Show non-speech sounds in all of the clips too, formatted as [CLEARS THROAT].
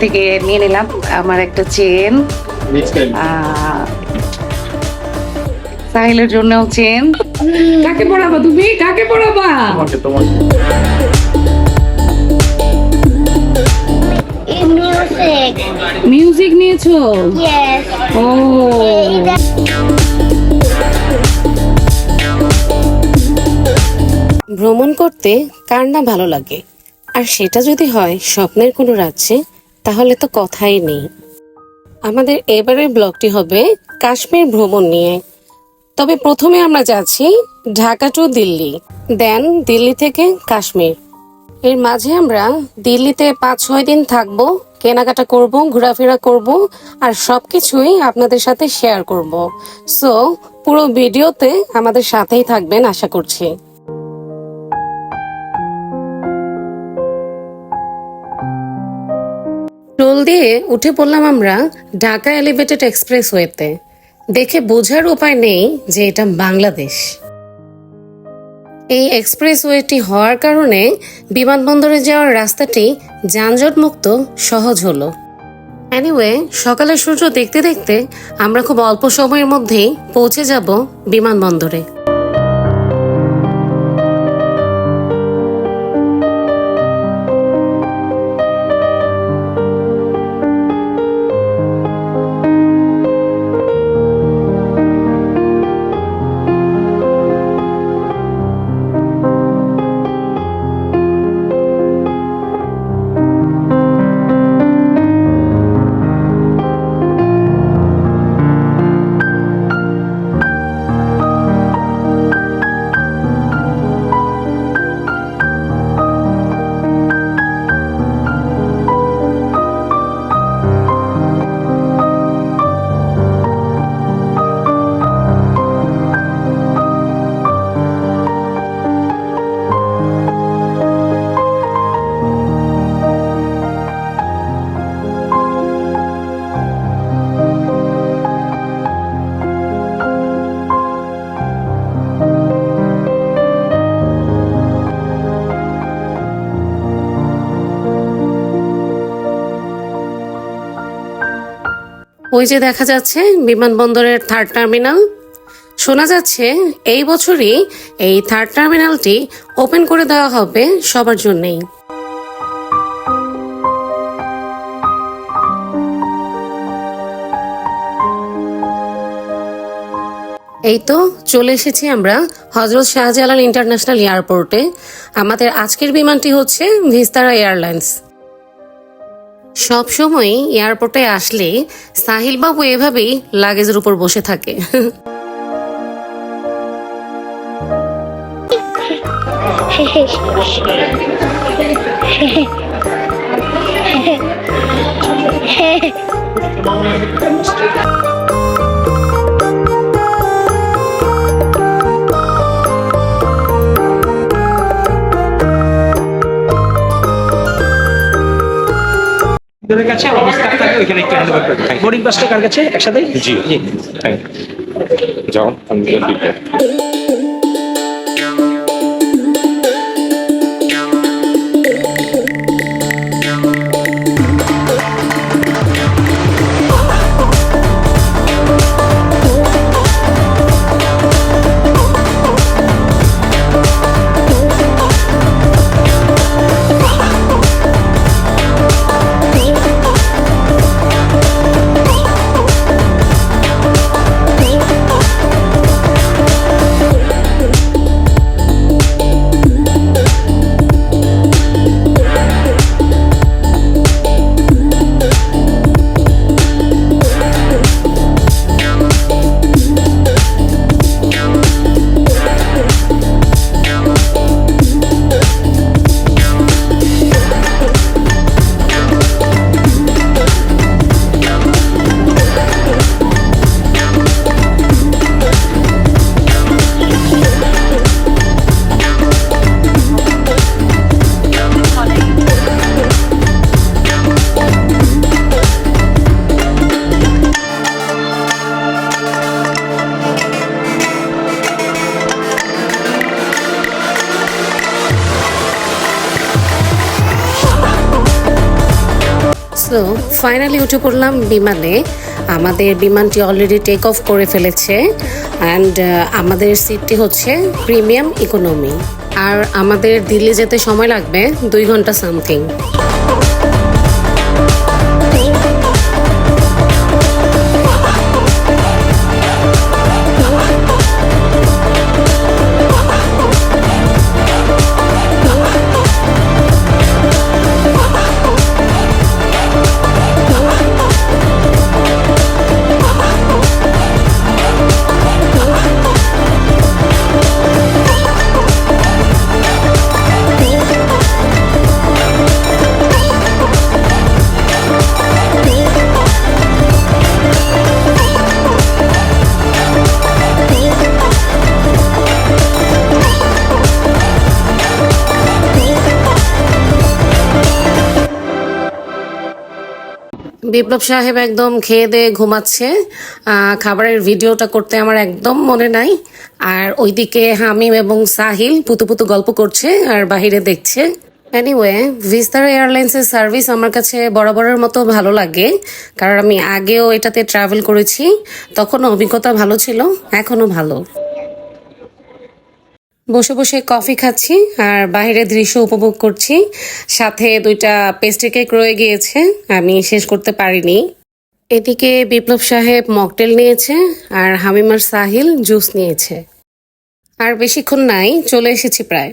থেকে নিয়ে নিলাম আমার একটা চেন। সাহিলের জন্যও চেন। কাকে পড়াবা তুমি? কাকে পড়াবা? মিউজিক নিয়েছো? ও। ভ্রমণ করতে কার না ভালো লাগে? আর সেটা যদি হয় স্বপ্নের কোনো রাজ্যে তাহলে তো কথাই নেই। আমাদের এবারের ব্লগটি হবে কাশ্মীর ভ্রমণ নিয়ে। তবে প্রথমে আমরা যাচ্ছি ঢাকা টু দিল্লি, দেন দিল্লি থেকে কাশ্মীর। এর মাঝে আমরা দিল্লিতে পাঁচ ছয় দিন থাকব, কেনাকাটা করব, ঘোরাফেরা করব, আর সবকিছুই আপনাদের সাথে শেয়ার করব। সো পুরো ভিডিওতে আমাদের সাথেই থাকবেন আশা করছি। টোল দিয়ে উঠে পড়লাম আমরা ঢাকা এলিভেটেড এক্সপ্রেস ওয়েতে। দেখে বোঝার উপায় নেই যে এটা বাংলাদেশ। এই এক্সপ্রেস ওয়েটি হওয়ার কারণে বিমানবন্দরে যাওয়ার রাস্তাটি যানজট মুক্ত সহজ হলো। এনিওয়ে সকালের সূর্য দেখতে দেখতে আমরা খুব অল্প সময়ের মধ্যেই পৌঁছে যাব বিমানবন্দরে। ওই যে দেখা যাচ্ছে বিমানবন্দরের থার্ড টার্মিনাল শোনা যাচ্ছে এই বছরই এই থার্ড টার্মিনালটি ওপেন করে দেওয়া হবে সবার জন্যই। এই তো চলে এসেছি আমরা হজরত শাহজালাল ইন্টারন্যাশনাল এয়ারপোর্টে। আমাদের আজকের বিমানটি হচ্ছে ভিস্তারা এয়ারলাইন্স। সব সময় এয়ারপোর্টে আসলে সাহিল বাবু এভাবেই লাগেজের উপর বসে থাকে। [LAUGHS] তোদের কাছে অফিস কার্ড থাকে ওইখানে একটু হ্যান্ড ওভার করে বোর্ডিং পাসটা কার কাছে? একসাথে জি। জি। থ্যাংক যাও আমি ফাইনালি উঠে পড়লাম বিমানে। আমাদের বিমানটি অলরেডি টেক অফ করে ফেলেছে। অ্যান্ড আমাদের সিটটি হচ্ছে প্রিমিয়াম ইকোনমি আর আমাদের দিল্লি যেতে সময় লাগবে দুই ঘণ্টা সামথিং বিপ্লব সাহেব একদম খেয়ে দিয়ে ঘুমাচ্ছে। খাবারের ভিডিওটা করতে আমার একদম মনে নাই। আর ওইদিকে হামিম এবং সাহিল পুতু পুতু গল্প করছে আর বাহিরে দেখছে। এনিওয়ে ভিস্তারা এয়ারলাইন্সের সার্ভিস আমার কাছে বরাবরের মতো ভালো লাগে। কারণ আমি আগেও এটাতে ট্রাভেল করেছি তখন অভিজ্ঞতা ভালো ছিল এখনও ভালো। বসে বসে কফি খাচ্ছি আর বাইরের দৃশ্য উপভোগ করছি। সাথে দুইটা পেস্ট্রি কেক রয়ে গিয়েছে, আমি শেষ করতে পারিনি। এদিকে বিপ্লব সাহেব মকটেল নিয়েছে আর হামিমার সাহিল জুস নিয়েছে। আর বেশিক্ষণ নাই, চলে এসেছি প্রায়।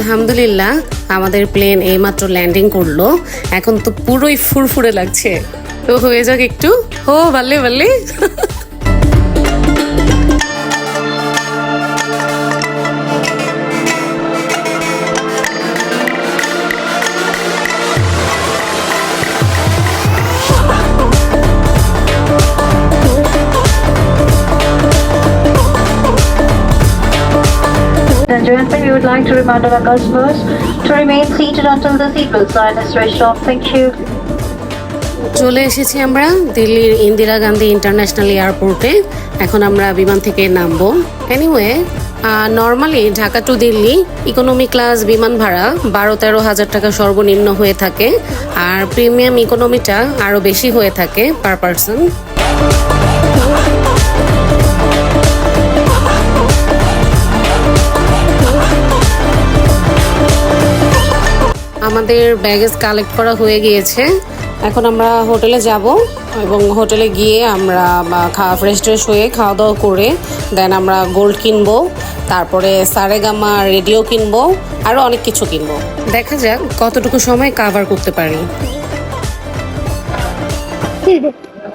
আলহামদুলিল্লাহ, আমাদের প্লেন এইমাত্র ল্যান্ডিং করল। এখন তো পুরোই ফুরফুরে লাগছে। তো হয়ে যাক একটু। ও, বাল্লে বাল্লে। Like to remind our customers to remain seated until the seatbelt sign is switched off. Thank you. চলে এসেছি আমরা দিল্লির ইন্দিরা গান্ধী ইন্টারন্যাশনাল এয়ারপোর্টে। এখন আমরা বিমান থেকে নামবো। Anyway normally Dhaka to Delhi economy class বিমান ভাড়া বারো তেরো হাজার টাকা সর্বনিম্ন হয়ে থাকে। আর প্রিমিয়াম ইকোনমিটা আরও বেশি হয়ে থাকে পার পারসন আমাদের ব্যাগেজ কালেক্ট করা হয়ে গিয়েছে। এখন আমরা হোটেলে যাব এবং হোটেলে গিয়ে আমরা বা খাওয়া ফ্রেশ ট্রেশ হয়ে খাওয়া দাওয়া করে দেন আমরা গোল্ড কিনবো তারপরে সারেগামা রেডিও কিনবো আরও অনেক কিছু কিনবো। দেখা যাক কতটুকু সময় কাভার করতে পারি।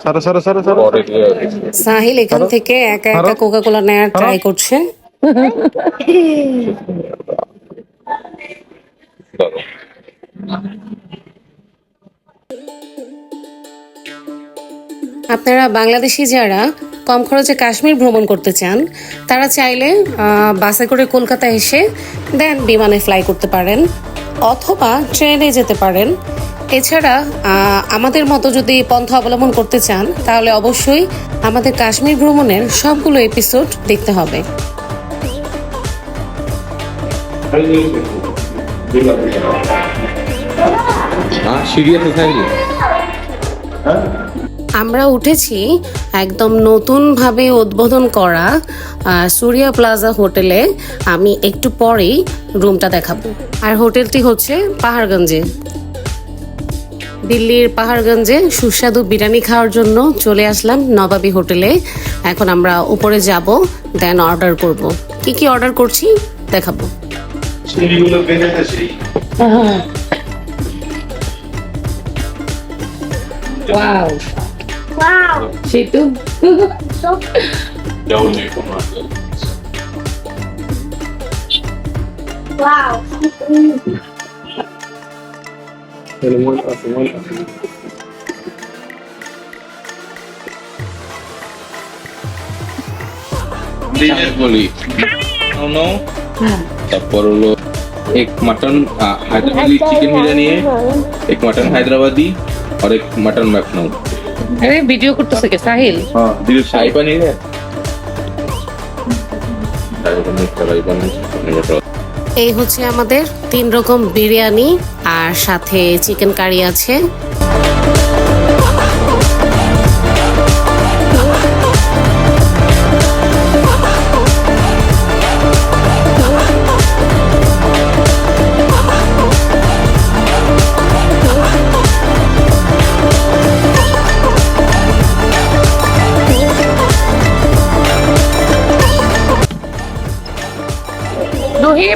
সারা সারা সারা সারা। পরে দিয়ে সাহিল এখান থেকে একা একা কোকা কোলা নেওয়ার ট্রাই করছে। [LAUGHS] আপনারা বাংলাদেশি যারা কম খরচে কাশ্মীর ভ্রমণ করতে চান, তারা চাইলে বাসে করে কলকাতা এসে দেন বিমানে ফ্লাই করতে পারেন, অথবা ট্রেনে যেতে পারেন। এছাড়া আমাদের মতো যদি পন্থা অবলম্বন করতে চান, তাহলে অবশ্যই আমাদের কাশ্মীর ভ্রমণের সবগুলো এপিসোড দেখতে হবে। হ্যাঁ সিঁড়ি সাইডে আমরা উঠেছি একদম নতুনভাবে উদ্বোধন করা আহ, সুরিয়া প্লাজা হোটেলে। আমি একটু পরেই রুমটা দেখাবো। আর হোটেলটি হচ্ছে পাহাড়গঞ্জে। দিল্লির পাহাড়গঞ্জে সুস্বাদু বিরিয়ানি খাওয়ার জন্য চলে আসলাম নবাবী হোটেলে। এখন আমরা উপরে যাব দেন অর্ডার করব। কি কি অর্ডার করছি? দেখাবো। Wow. Wow. See too. so Don't you come on. Wow. And one up, one up. বলি তারপর হলো এক মাটন হায়দ্রাবাদি চিকেন বিরিয়ানি এক মাটন হায়দ্রাবাদি और एक मटन मखनऊ আরে ভিডিও করতেছে কে সাহিল हाँ दिल शाही पनीर है शाही पनीर कढ़ाई पनीर पनीर बटर এই হচ্ছে আমাদের তিন রকম বিরিয়ানি আর সাথে চিকেন কারি আছে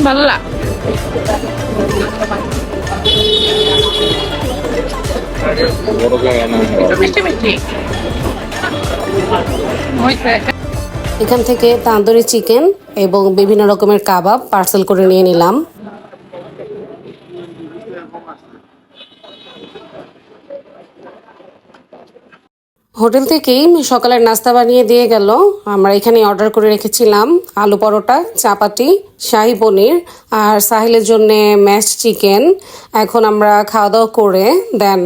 ভাল্লা মিষ্টি মিষ্টি। এখান থেকে তান্দুরি চিকেন এবং বিভিন্ন রকমের কাবাব পার্সেল করে নিয়ে নিলাম। হোটেল থেকেই সকালের নাস্তা বানিয়ে দিয়ে গেল। আমরা এখানে অর্ডার করে রেখেছিলাম আলু পরোটা চাপাটি শাহি পনির আর সাহিলের জন্য ম্যাশ চিকেন এখন আমরা খাওয়া দাওয়া করে দেন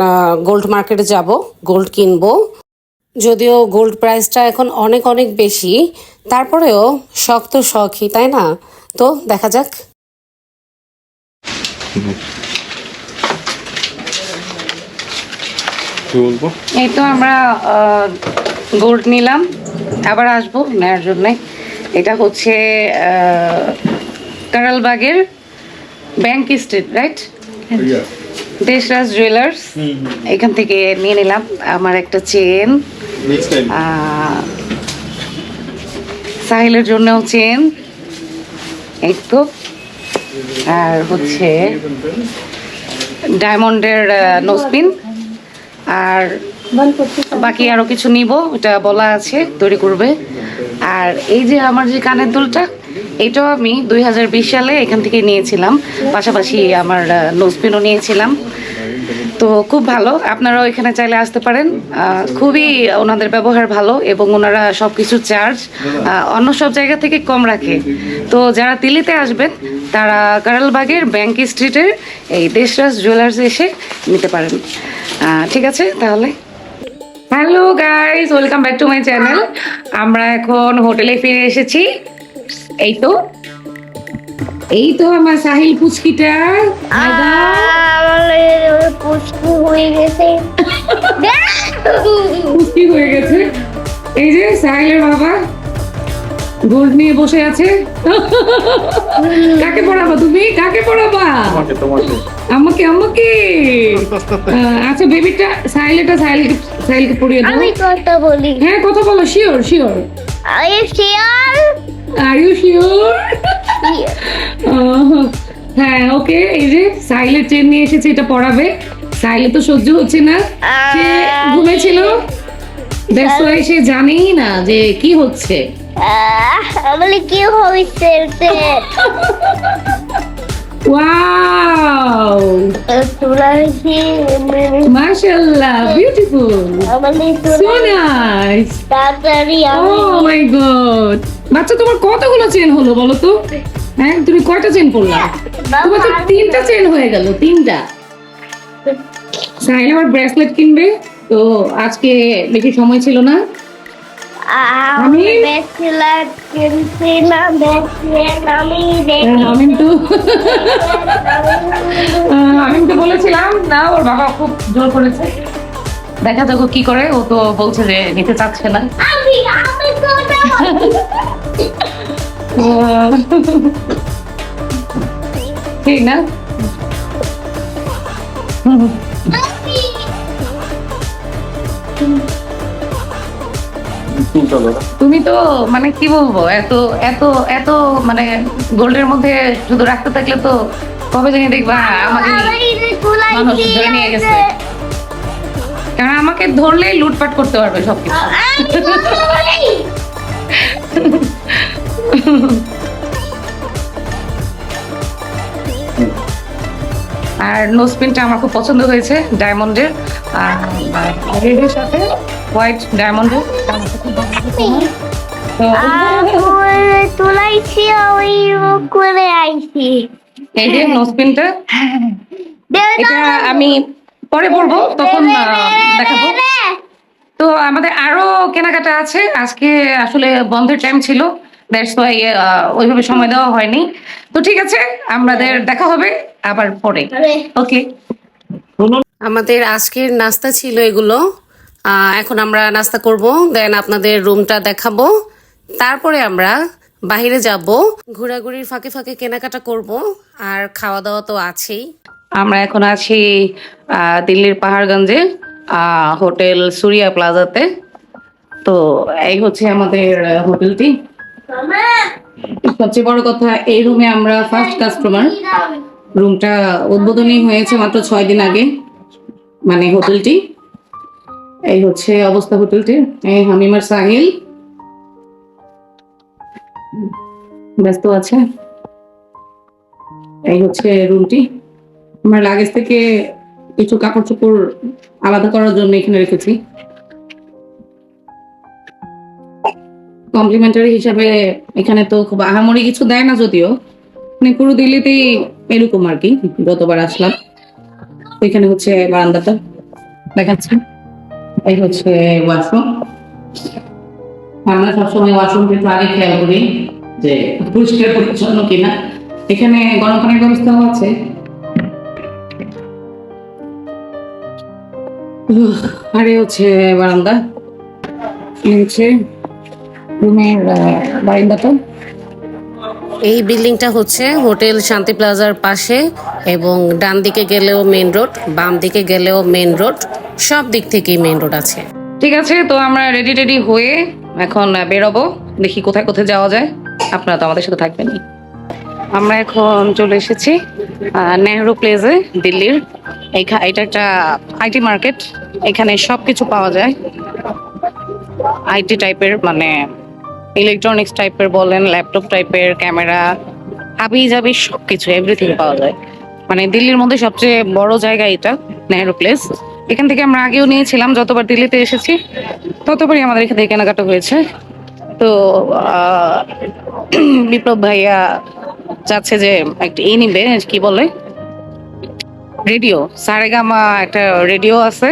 গোল্ড মার্কেটে যাব গোল্ড কিনবো। যদিও গোল্ড প্রাইসটা এখন অনেক অনেক বেশি, তারপরেও শখ তো শখই, তাই না? তো দেখা যাক। কি বলব? এই তো আমরা গোল্ড নিলাম। আবার আসব নেওয়ার জন্যে। এটা হচ্ছে কারালবাগের bank street right Deshraj jewellers এখান থেকে নিয়ে নিলাম। আমার একটা চেন। সাহিলের জন্যও চেন। এই তো। আর হচ্ছে ডায়মন্ডের নোসপিন আর বাকি আরও কিছু নিব এটা বলা আছে, তৈরি করবে। আর এই যে আমার যে কানের দুলটা, এটাও আমি দুই হাজার বিশ সালে এখান থেকে নিয়েছিলাম। পাশাপাশি আমার নোজপিনও নিয়েছিলাম। তো খুব ভালো। আপনারাও এখানে চাইলে আসতে পারেন। খুবই ওনাদের ব্যবহার ভালো এবং ওনারা সব কিছু চার্জ অন্য সব জায়গা থেকে কম রাখে। তো যারা দিল্লিতে আসবেন, তারা কারালবাগের ব্যাংক স্ট্রিটের এই দেশরাজ জুয়েলার্স এসে নিতে পারেন। ঠিক আছে, তাহলে। Hello guys welcome back to my channel আমরা এখন হোটেলে ফিরে এসেছি। এই তো। এই তো আমার সাহিল পুচকিটা। আমার হয়ে গেছে। পুচকি হয়ে গেছে। এই যে সাহিলের বাবা গোল্ড নিয়ে বসে আছে। কাকে পড়াবা তুমি? কাকে পড়াবা? আমাকে আমাকে। আচ্ছা বেবিটা সাইলেটা সাইলকে সাইলকে পড়িয়ে দাও। আমি কথা বলি। হ্যাঁ কথা বলো sure sure I swear are you sure হ্যাঁ ওকে এই যে সাইলের চেন নিয়ে এসেছে এটা পড়াবে। সাইলে তো সহ্য হচ্ছে না। সে ঘুমেছিল? দ্যাটস ওয়াই সে জানেই না যে কি হচ্ছে। বলি কি হয়েছে ওয়াও মাশাআল্লাহ বিউটিফুল সো নাইস তাড়াতাড়ি ও মাই গড বাচ্চা তোমার কতগুলো চেন হলো বলো তো? হ্যাঁ তুমি কয়টা চেন পড়লা? তোমার তো তিনটা চেন হয়ে গেল তিনটা। সাইল আবার ব্রেসলেট কিনবে? তো আজকে বেশি সময় ছিল না। আমি আমি- কিনছি না আমি হ্যাঁ, আমি তো আমি তো বলেছিলাম না ওর বাবা খুব জোর করেছে। দেখা যাক কি করে ও তো বলছে যে নিতে চাচ্ছে না। তুমি তো মানে কি বলব এত এত এত মানে গোল্ডের মধ্যে শুধু রাখতে থাকলে তো কবে জানি দেখবা আমাকে ধরে নিয়ে গেছে। কারণ আমাকে ধরলেই লুটপাট করতে পারবে সব কিছু আর নোসপিনটা আমার খুব পছন্দ হয়েছে ডায়মন্ডের আর রেডের সাথে হোয়াইট ডায়মন্ডের তুলাইছি ওই করে আইছি। এই যে নোসপিনটা এটা আমি পরে পরবো তখন দেখাবো। তো আমাদের আরও কেনাকাটা আছে। আজকে আসলে বন্ধের টাইম ছিল। দ্যাটস ওয়াই ওইভাবে সময় দেওয়া হয়নি। তো ঠিক আছে আমাদের দেখা হবে আবার পরে। ওকে আমাদের আজকের নাস্তা ছিল এগুলো। আহ, এখন আমরা নাস্তা করব দেন আপনাদের রুমটা দেখাবো। তারপরে আমরা বাইরে যাব। ঘোরাঘুরির ফাঁকে ফাঁকে কেনাকাটা করব আর খাওয়া দাওয়া তো আছেই। আমরা এখন আছি দিল্লির পাহাড়গঞ্জে হোটেল সুরিয়া প্লাজাতে। তো এই হচ্ছে আমাদের হোটেলটি। সবচেয়ে বড় কথা এই রুমে আমরা ফার্স্ট কাস্টমার রুমটা উদ্বোধনী হয়েছে মাত্র ছয় দিন আগে মানে হোটেলটি। এই হচ্ছে অবস্থা হোটেলটির এই হামিমার সাহিল। ব্যস্ত আছে। এই হচ্ছে রুমটি। আমার লাগেজ থেকে কিছু কাপড় চোপড় আলাদা করার জন্য এখানে রেখেছি। কমপ্লিমেন্টারি হিসাবে এখানে তো খুব আহামরি কিছু দেয় না যদিও। মানে পুরো দিল্লিতেই এরকম আর কি গতবার আসলাম। এখানে হচ্ছে বারান্দাটা দেখাচ্ছি। এই হচ্ছে ওয়াশরুম আমরা সবসময় ওয়াশরুম একটু আগে খেয়াল করি যে পরিষ্কার পরিচ্ছন্ন কিনা। এখানে গরম পানির ব্যবস্থাও আছে। আর হচ্ছে বারান্দা। হচ্ছে রুমের বারান্দাটা এই বিল্ডিংটা হচ্ছে হোটেল শান্তি প্লাজার পাশে এবং ডান দিকে গেলেও মেন রোড বাম দিকে গেলেও মেন রোড সব দিক থেকেই মেন রোড আছে। ঠিক আছে তো আমরা রেডি টেডি হয়ে এখন বেরোবো। দেখি কোথায় কোথায় যাওয়া যায়। আপনারা তো আমাদের সাথে থাকবেনই। আমরা এখন চলে এসেছি নেহরু প্লেসে দিল্লির। এটা একটা আইটি মার্কেট। এখানে সব কিছু পাওয়া যায়। আইটি টাইপের মানে ইলেকট্রনিক্স টাইপের বলেন ল্যাপটপ টাইপের, ক্যামেরা, হাবি জাবি সব কিছু এভরিথিং পাওয়া যায়। মানে দিল্লির মধ্যে সবচেয়ে বড় জায়গা এটা নেহরু প্লেস এখান থেকে আমরা আগেও নিয়েছিলাম, যতবার দিল্লিতে এসেছি, ততবারই আমাদের এখান থেকে কেনাকাটা হয়েছে। তো [CLEARS THROAT] বিপ্লব ভাইয়া চাচ্ছে যে, একটা এই নিবে, কি বলে? রেডিও। সারেগামা একটা রেডিও আছে।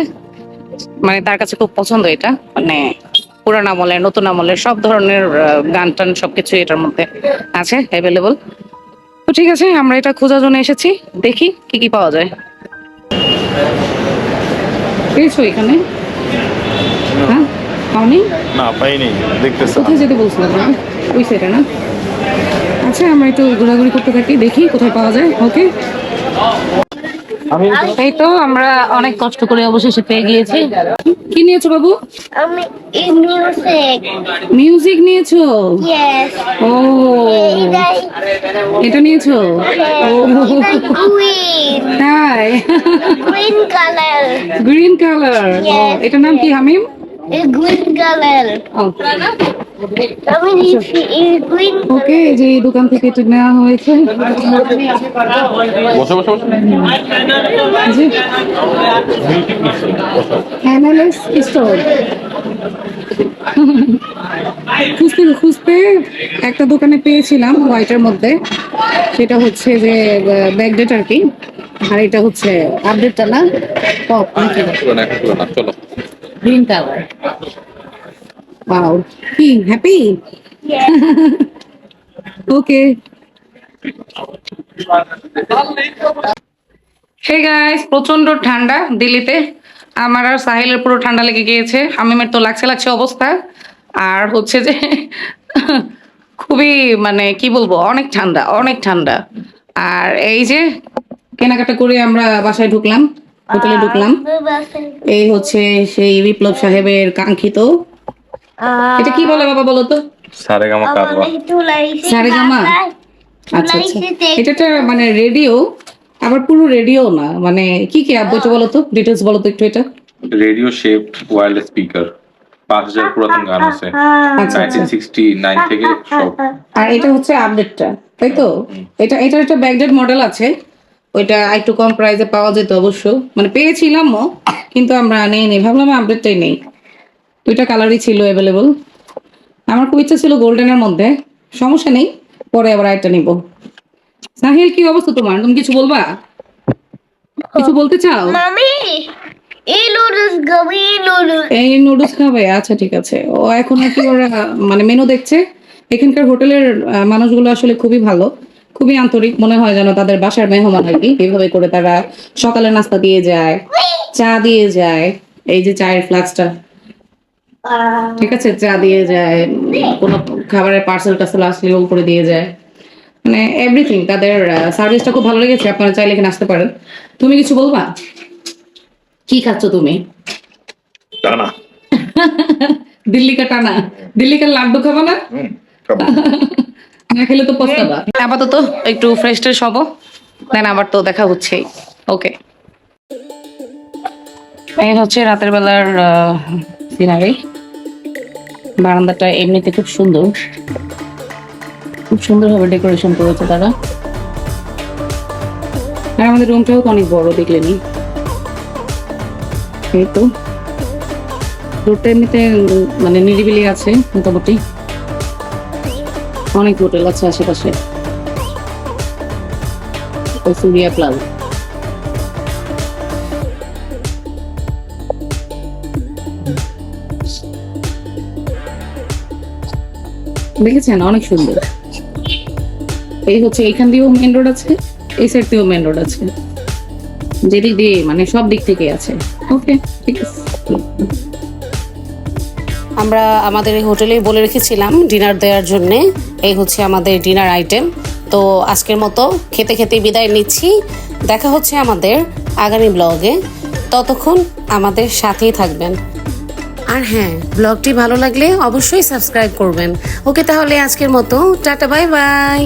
মানে তার কাছে খুব পছন্দ এটা। মানে পুরান আমলের নতুন আমলের সব ধরনের গান টান সবকিছু এটার মধ্যে আছে অ্যাভেলেবল তো ঠিক আছে আমরা এটা খোঁজার জন্য এসেছি। দেখি কি কি পাওয়া যায়। পেয়েছ এখানে? হ্যাঁ? পাওনি? না পাইনি। দেখতেছি। কোথায় যেতে বলছিলাম ওই সাইডে না? আচ্ছা আমরা একটু ঘোরাঘুরি করতে থাকি দেখি কোথায় পাওয়া যায়। ওকে এই তো আমরা অনেক কষ্ট করে অবশেষে পেয়ে গিয়েছি। কি নিয়েছো বাবু? আমি in মিউজিক নিয়েছো? ও। এটা নিয়েছো? তাই। গ্রিন কালার গ্রিন কালার এটার নাম কি হামিম? ওকে এই যে এই দোকান থেকে এটা নেওয়া হয়েছে। বসে বসে বসে। জি। অ্যানালিস স্টোর খুঁজতে খুঁজতে একটা দোকানে পেয়েছিলাম হোয়াইটের মধ্যে। সেটা হচ্ছে যে ব্যাকডেট আর কি। আর এটা হচ্ছে আপডেটটা না? পপ গ্রিন কালার ওয়াও কি হ্যাপি ওকে হে গাইস প্রচণ্ড ঠান্ডা দিল্লিতে। আমার আর সাহিলের পুরো ঠান্ডা লেগে গিয়েছে। হামিমের তো লাগছে লাগছে অবস্থা। আর হচ্ছে যে [LAUGHS] খুবই মানে কি বলব অনেক ঠান্ডা অনেক ঠান্ডা। আর এই যে কেনাকাটা করে আমরা বাসায় ঢুকলাম। হোটেলে ঢুকলাম। এই হচ্ছে সেই বিপ্লব সাহেবের কাঙ্ক্ষিত। এটা কি বলে বাবা বলো তো কারবা সারেগামা? আচ্ছা আচ্ছা। এটা মানে রেডিও আবার পুরো রেডিও না মানে কি কি আব্বু এটা বলো তো ডিটেলস বলো তো একটু এটা? রেডিও শেপড ওয়্যারলেস স্পিকার পাঁচ হাজার পুরাতন গান আছে। আচ্ছা আচ্ছা। নাইনটিন সিক্সটি নাইন থেকে সব। আর এটা হচ্ছে আপডেটটা তাই তো? এটা এটা একটা ব্যাকডেট মডেল আছে। ওইটা একটু কম প্রাইসে পাওয়া যেত অবশ্য। মানে পেয়েছিলামও কিন্তু আমরা নেই নি ভাবলাম আপডেটটাই নেই। দুইটা কালারই ছিল অ্যাভেলেবল আমার খুব ইচ্ছা ছিল গোল্ডেনের মধ্যে। সমস্যা নেই পরে আবার একটা নিব। সাহিল কি অবস্থা তোমার? তুমি কিছু বলবা? কিছু বলতে চাও? Mommy, এই নুডলস খাব এই নুডলস খাবে? আচ্ছা ঠিক আছে। ও এখন কি ওরা মানে মেনু দেখছে। এখানকার হোটেলের মানুষগুলো আসলে খুবই ভালো। খুবই আন্তরিক মনে হয় যেন তাদের বাসার মেহমান আর কি। এইভাবে করে তারা সকালে নাস্তা দিয়ে যায় চা দিয়ে যায় এই যে চায়ের ফ্লাক্সটা ঠিক আছে? চা দিয়ে যায় কোনো খাবারের পার্সেল টার্সেল আসলেও করে দিয়ে যায়। মানে এভরিথিং তাদের সার্ভিসটা খুব ভালো লেগেছে আপনারা চাইলে এখানে আসতে পারেন। তুমি কিছু বলবা? কি খাচ্ছ তুমি? টানা। [LAUGHS] দিল্লি কা টানা। দিল্লি কা লাড্ডু খাব না? [LAUGHS] না খেলে তো পস্তাবা। আপাতত একটু ফ্রেশ ট্রেশ হব দেন আবার তো দেখা হচ্ছেই। ওকে এই হচ্ছে রাতের বেলার সিনারি বারান্দাটা এমনিতে খুব সুন্দর। খুব সুন্দরভাবে ডেকোরেশন করেছে তারা। আর আমাদের রুমটাও অনেক বড় দেখলেনি এই তো। রোডটা এমনিতে মানে নিরিবিলি আছে, মোটামুটি। অনেক হোটেল আছে আশেপাশে। সুরিয়া প্লাজা। দেখেছেন? অনেক সুন্দর। এই হচ্ছে এইখান দিয়েও মেন রোড আছে, এই সাইড দিয়েও মেন রোড আছে। যেদিক দিয়ে মানে সব দিক থেকে আছে। ওকে ঠিক আছে। আমরা আমাদের এই হোটেলেই বলে রেখেছিলাম ডিনার দেওয়ার জন্যে। এই হচ্ছে আমাদের ডিনার আইটেম। তো আজকের মতো খেতে খেতে বিদায় নিচ্ছি। দেখা হচ্ছে আমাদের আগামী ব্লগে। ততক্ষণ আমাদের সাথেই থাকবেন। আর হ্যাঁ ব্লগটি ভালো লাগলে অবশ্যই সাবস্ক্রাইব করবেন। ওকে তাহলে আজকের মতো। Tata, bye bye.